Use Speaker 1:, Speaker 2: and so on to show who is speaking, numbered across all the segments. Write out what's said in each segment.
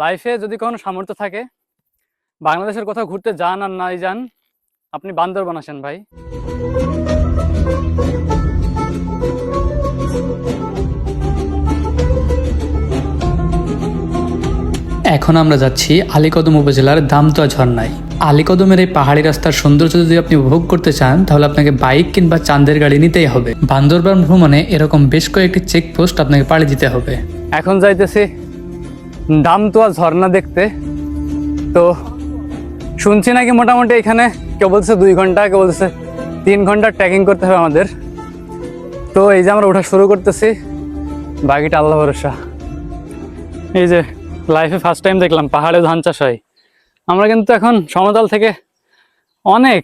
Speaker 1: লাইফে যদি কোনো সামর্থ্য থাকে বাংলাদেশের কোথাও ঘুরতে যান আর নাই যান আপনি বান্দরবান আসেন ভাই।
Speaker 2: এখন আমরা যাচ্ছি আলীকদম উপজেলার দামতোয়া ঝর্ণায়। আলীকদমের এই পাহাড়ি রাস্তার সৌন্দর্য যদি আপনি উপভোগ করতে চান তাহলে আপনাকে বাইক কিংবা চাঁদের গাড়ি নিতেই হবে। বান্দরবান ভ্রমণে এরকম বেশ কয়েকটি চেকপোস্ট আপনাকে পাড়ি দিতে হবে।
Speaker 1: এখন যাইতেছি দামতোয়া ঝর্ণা দেখতে। তো শুনছি নাকি মোটামুটি এখানে কেউ বলছে দুই ঘণ্টা, কেউ বলছে তিন ঘণ্টা ট্রেকিং করতে হবে আমাদের। তো এই যে আমরা ওঠা শুরু করতেছি। বাকিটা আল্লাহ ভরসা। এই যে লাইফে ফার্স্ট টাইম দেখলাম, পাহাড়ে ধান চাষ হয়। আমরা কিন্তু এখন সমতল থেকে অনেক,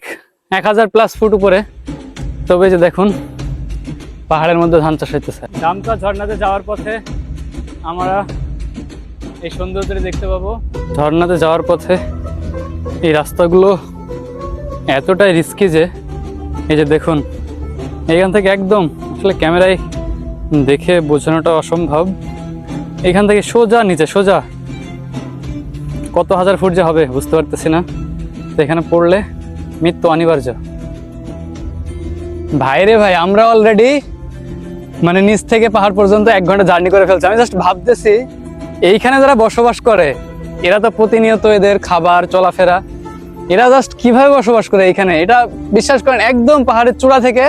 Speaker 1: এক হাজার প্লাস ফুট উপরে। তবে যে দেখুন, পাহাড়ের মধ্যে ধান চাষ হইতেছে। দামতোয়া ঝর্ণাতে যাওয়ার পথে আমরা এই সৌন্দর্যটি দেখতে পাবো। ঝর্ণাতে যাওয়ার পথে এই রাস্তাগুলো এতটাই রিস্কি যে, এই যে দেখুন, এখান থেকে একদম আসলে ক্যামেরায় দেখে বোঝানোটা অসম্ভব। এখান থেকে সোজা, নিচে সোজা, কত হাজার ফুট যে হবে বুঝতে পারতেছি না। তো এখানে পড়লে মৃত্যু অনিবার্য। ভাইরে ভাই, আমরা অলরেডি মানে নিচ থেকে পাহাড় পর্যন্ত এক ঘণ্টা জার্নি করে ফেলছি। আমি জাস্ট ভাবতেছি এইখানে যারা বসবাস করে, এরা তো প্রতিনিয়ত এদের খাবার, চলাফেরা, এরা জাস্ট কীভাবে বসবাস করে এইখানে? এটা বিশ্বাস করেন, একদম পাহাড়ের চূড়া থেকে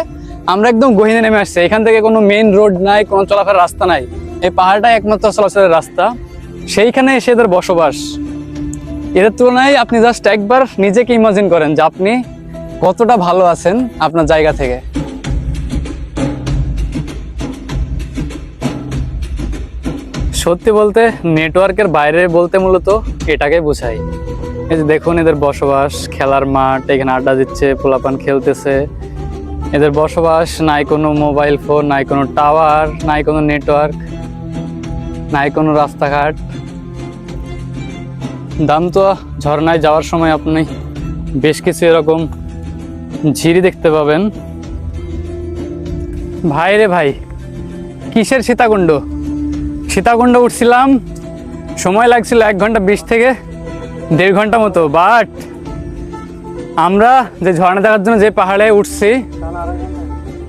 Speaker 1: আমরা একদম গহিনে নেমে আসছি। এখান থেকে কোনো মেইন রোড নাই, কোনো চলাফেরার রাস্তা নাই। এই পাহাড়টাই একমাত্র চলাচলের রাস্তা। সেইখানে এসে এদের বসবাস। এদের তুলনায় আপনি জাস্ট একবার নিজেকে ইমাজিন করেন যে আপনি কতটা ভালো আছেন আপনার জায়গা থেকে। সত্যি বলতে নেটওয়ার্কের বাইরে বলতে মূলত এটাকে বোঝাই এই যে দেখুন, এদের বসবাস, খেলার মাঠ, এখানে আড্ডা দিচ্ছে, পোলাপান খেলতেছে। এদের বসবাস, নাই কোনো মোবাইল ফোন নাই কোনো টাওয়ার নাই কোনো নেটওয়ার্ক নাই কোনো রাস্তাঘাট। দামতোয়া ঝর্ণায় যাওয়ার সময় আপনি বেশ কিছু এরকম ঝিরি দেখতে পাবেন। ভাই রে ভাই, কিসের সীতাকুণ্ড? সীতাকুণ্ড উঠছিলাম। সময় লাগছিল এক ঘণ্টা বিশ থেকে দেড় ঘণ্টা মতো বাট আমরা যে ঝর্ণা দেখার জন্য যে পাহাড়ে উঠছি,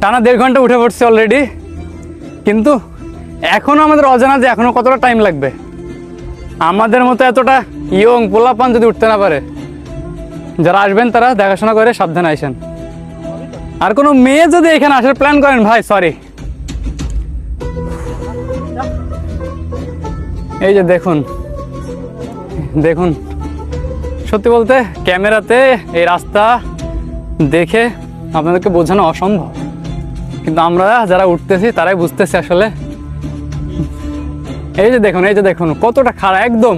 Speaker 1: টানা দেড় ঘণ্টা উঠে পড়ছি অলরেডি কিন্তু এখনও আমাদের অজানা যে এখনও কতটা টাইম লাগবে। আমাদের মতো এতটা ইয়ং পোলাপান যদি উঠতে না পারে, যারা আসবেন তারা দেখাশোনা করে সাবধানে আসেন। আর কোনো মেয়ে যদি এখানে আসার প্ল্যান করেন, ভাই সরি এই যে দেখুন দেখুন, সত্যি বলতে ক্যামেরাতে এই রাস্তা দেখে আপনাদেরকে বোঝানো অসম্ভব। কিন্তু আমরা যারা উঠতেছি, তারাই বুঝতেছি আসলে। এই যে দেখুন, এই যে দেখুন, কতটা খাড়া, একদম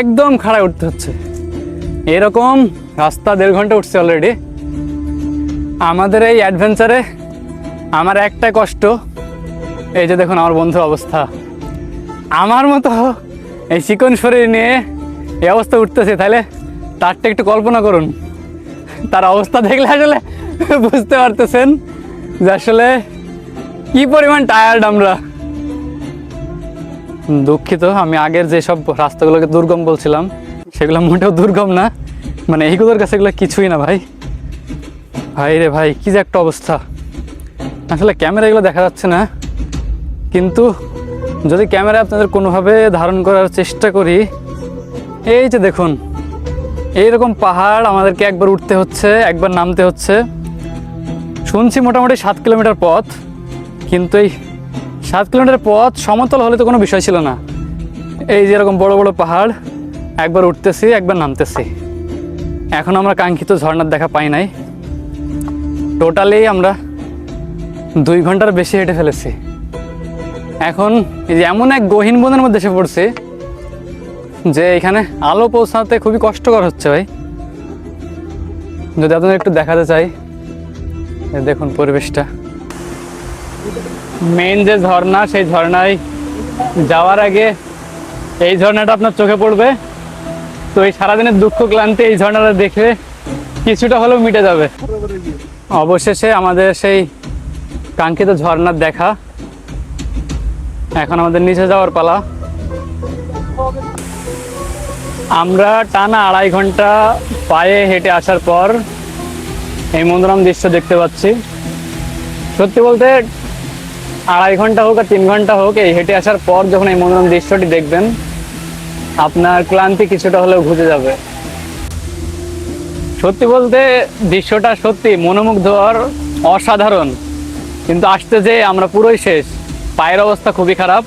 Speaker 1: একদম খাড়ায় উঠতে হচ্ছে। এরকম রাস্তা দেড় ঘণ্টা উঠছে অলরেডি আমাদের এই অ্যাডভেঞ্চারে আমার একটা কষ্ট, এই যে দেখুন আমার বন্ধুর অবস্থা। আমার মতো এই চিকন শরীর নিয়ে এই অবস্থা উঠতেছে, তাহলে তারটা একটু কল্পনা করুন। তার অবস্থা দেখলে আসলে বুঝতে পারতেছেন যে আসলে কি পরিমাণ টায়ার্ড আমরা। দুঃখিত, আমি আগের যেসব রাস্তাগুলোকে দুর্গম বলছিলাম, সেগুলো মোটেও দুর্গম না। মানে এইগুলোর কাছে এগুলো কিছুই না ভাই। ভাই রে ভাই, কি যে একটা অবস্থা। আসলে ক্যামেরা এগুলো দেখা যাচ্ছে না, কিন্তু যদি ক্যামেরা আপনাদের কোনোভাবে ধারণ করার চেষ্টা করি, এই যে দেখুন, এইরকম পাহাড় আমাদেরকে একবার উঠতে হচ্ছে, একবার নামতে হচ্ছে। শুনছি মোটামুটি সাত কিলোমিটার পথ, কিন্তু এই সাত কিলোমিটার পথ সমতল হলে তো কোনো বিষয় ছিল না। এই যে এরকম বড় বড় পাহাড়, একবার উঠতেছি, একবার নামতেছি। এখন আমরা কাঙ্ক্ষিত ঝর্ণার দেখা পাই নাই। টোটালি আমরা দুই ঘণ্টার বেশি হেঁটে ফেলেছি। এখন এই যে এমন এক গহীন বনের মধ্যে এসে পড়ছে যে এখানে আলো পৌঁছাতে খুবই কষ্টকর হচ্ছে ভাই। যদি আপনাদের একটু দেখাতে চাই দেখুন পরিবেশটা। মেইন যে ঝর্ণা, সেই ঝর্ণায় যাওয়ার আগে এই ঝর্ণাটা আপনার চোখে পড়বে। তো এই সারাদিনের দুঃখ ক্লান্তি এই ঝর্ণাটা দেখে কিছুটা হলেও মিটে যাবে। অবশেষে আমাদের সেই কাঙ্ক্ষিত ঝর্ণার দেখা এখন আমাদের নিচে যাওয়ার পালা। আমরা টানা আড়াই ঘণ্টা পায়ে হেঁটে আসার পর এই মনোরম দৃশ্য দেখতে পাচ্ছি। সত্যি বলতে, আড়াই ঘণ্টা হোক আর তিন ঘণ্টা হোক, এই হেঁটে আসার পর যখন এই মনোরম দৃশ্যটি দেখবেন, আপনার ক্লান্তি কিছুটা হলেও ঘুচে যাবে। সত্যি বলতে, দৃশ্যটা সত্যি মনোমুগ্ধকর অসাধারণ। কিন্তু আসতে যে আমরা পুরোই শেষ। পায়ের অবস্থা খুবই খারাপ।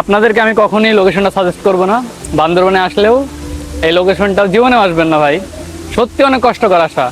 Speaker 1: আপনাদেরকে আমি কখনই লোকেশনটা সাজেস্ট করব না। বান্দরবনে আসলেও এই লোকেশনটা জীবনে আসবেন না ভাই। সত্যি অনেক কষ্টকর আসা